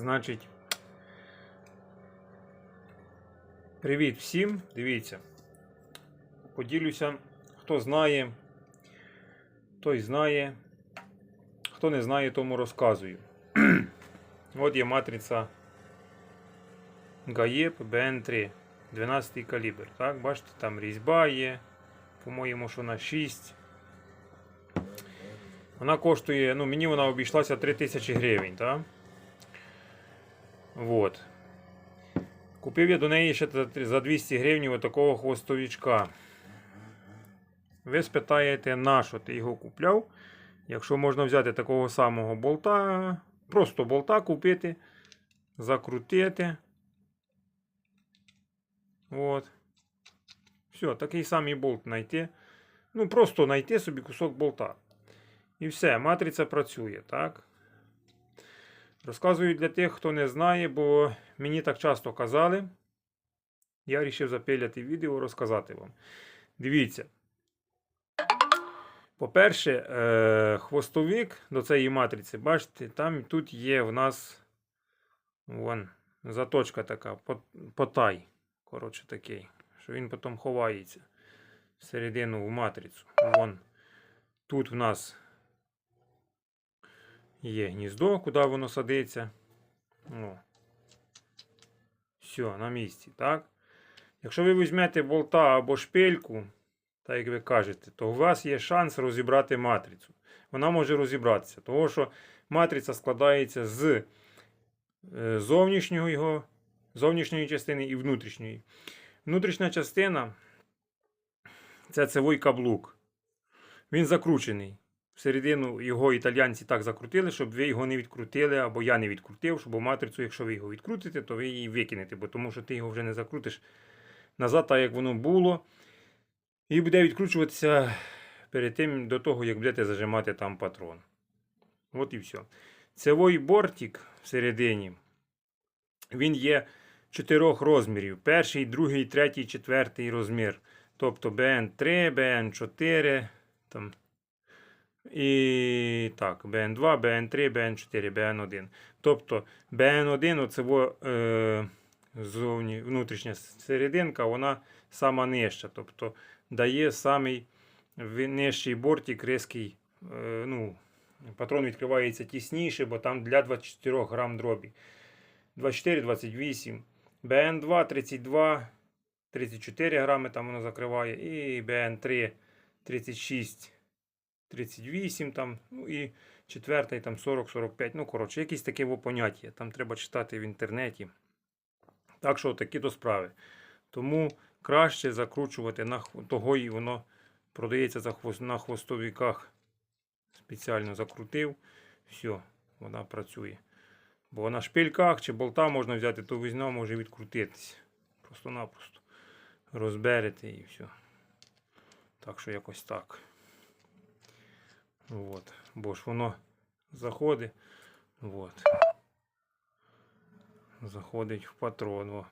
Значить, привіт всім. Дивіться. Поділюся, хто знає, той знає. Хто не знає, тому розказую. От є матриця ГАЄП БН3, 12 калібр. Так, бачите, там різьба є. По-моєму, що на 6. Вона коштує, ну, мені вона обійшлася 3000 гривень, так? Вот. Купив я до неї ще за- за 200 гривень отакого хвостовичка. Ви спитаєте, на що ти його купляв? Якщо можна взяти такого самого болта, просто болта купити, закрутити. От. Все, такий самий болт знайти. Ну, просто знайти собі кусок болта. І все, матриця працює, так? Розказую для тих, хто не знає, бо мені так часто казали. Я вирішив запиляти відео розказати вам. Дивіться. По-перше, е, хвостовик до цієї матриці, бачите, там тут є в нас вон, заточка така, потай. Коротше такий, що він потім ховається всередину в матрицю. Вон. Тут в нас є гніздо, куди воно садиться. О. Все, на місці, так? Якщо ви візьмете болта або шпильку, так як ви кажете, то у вас є шанс розібрати матрицю. Вона може розібратися, тому що матриця складається з е, зовнішнього його, зовнішньої частини і внутрішньої. Внутрішня частина це цевой каблук. Він закручений. Всередину його італійці так закрутили, щоб ви його не відкрутили, або я не відкрутив, щоб матрицю, якщо ви його відкрутите, то ви її викинете, бо тому що ти його вже не закрутиш назад, так як воно було. І буде відкручуватися перед тим до того, як будете зажимати там патрон. От і все. Цевой бортик всередині, він є чотирьох розмірів: перший, другий, третій, четвертий розмір. Тобто BN3, BN4, там. І так, BN2, BN3, BN4, BN1. Тобто BN1 оце е, зовні, внутрішня серединка, вона сама нижча. Тобто дає самий нижчий бортик різкий. Е, ну, патрон відкривається тісніше, бо там для 24 грам дробі. 24, 28. BN2 32, 34 грами там воно закриває. І BN3 36, 38 там. Ну і четвертий там 40-45. Ну, коротше, якісь таке поняття. Там треба читати в інтернеті. Так що такі то справи. Тому краще закручувати на того і воно продається за хвост, на хвостовиках. Спеціально закрутив. Все, вона працює. Бо на шпильках чи болта можна взяти, то візьма може відкрутитись. Просто-напросто. Розберете і все. Так що якось так. От. Бо ж воно заходить. От. Заходить в патрон. О.